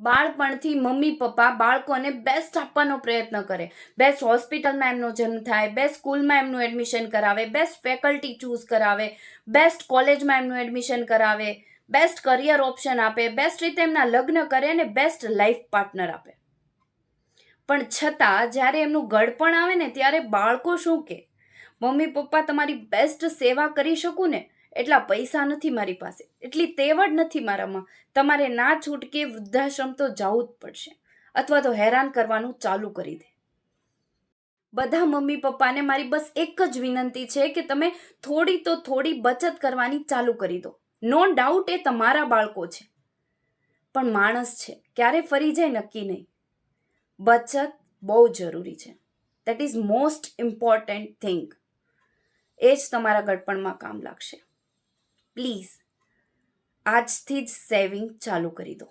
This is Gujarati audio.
બાળપણથી મમ્મી, પપ્પા બાળકોને બેસ્ટ આપવાનો પ્રયત્ન કરે. બેસ્ટ હોસ્પિટલમાં એમનો જન્મ થાય બેસ્ટ સ્કૂલમાં એમનું એડમિશન કરાવે બેસ્ટ ફેકલ્ટી ચૂઝ કરાવે બેસ્ટ કોલેજમાં એમનું એડમિશન કરાવે બેસ્ટ કરિયર ઓપ્શન આપે બેસ્ટ રીતે એમના લગ્ન કરે અને બેસ્ટ લાઈફ પાર્ટનર આપે. પણ છતાં જ્યારે એમનું ગળપણ આવે ને ત્યારે બાળકો શું કે? મમ્મી, પપ્પા તમારી બેસ્ટ સેવા કરી શકું ને? એટલા પૈસા નથી મારી પાસે, એટલી તેવડ નથી મારામાં. તમારે ના છૂટકે વૃદ્ધાશ્રમ તો જવું જ પડશે, અથવા તો હેરાન કરવાનું ચાલુ કરી દે. બધા મમ્મી પપ્પાને મારી બસ એક જ વિનંતી છે કે તમે થોડી તો થોડી બચત કરવાની ચાલુ કરી દો. નો ડાઉટ એ તમારા બાળકો છે. પણ માણસ છે, ક્યારે ફરી જાય નક્કી નહીં. બચત બહુ જરૂરી છે. That is most important thing એ જ તમારા ગડપણમાં કામ લાગશે. પ્લીઝ આજથી જ સેવિંગ ચાલુ કરી દો.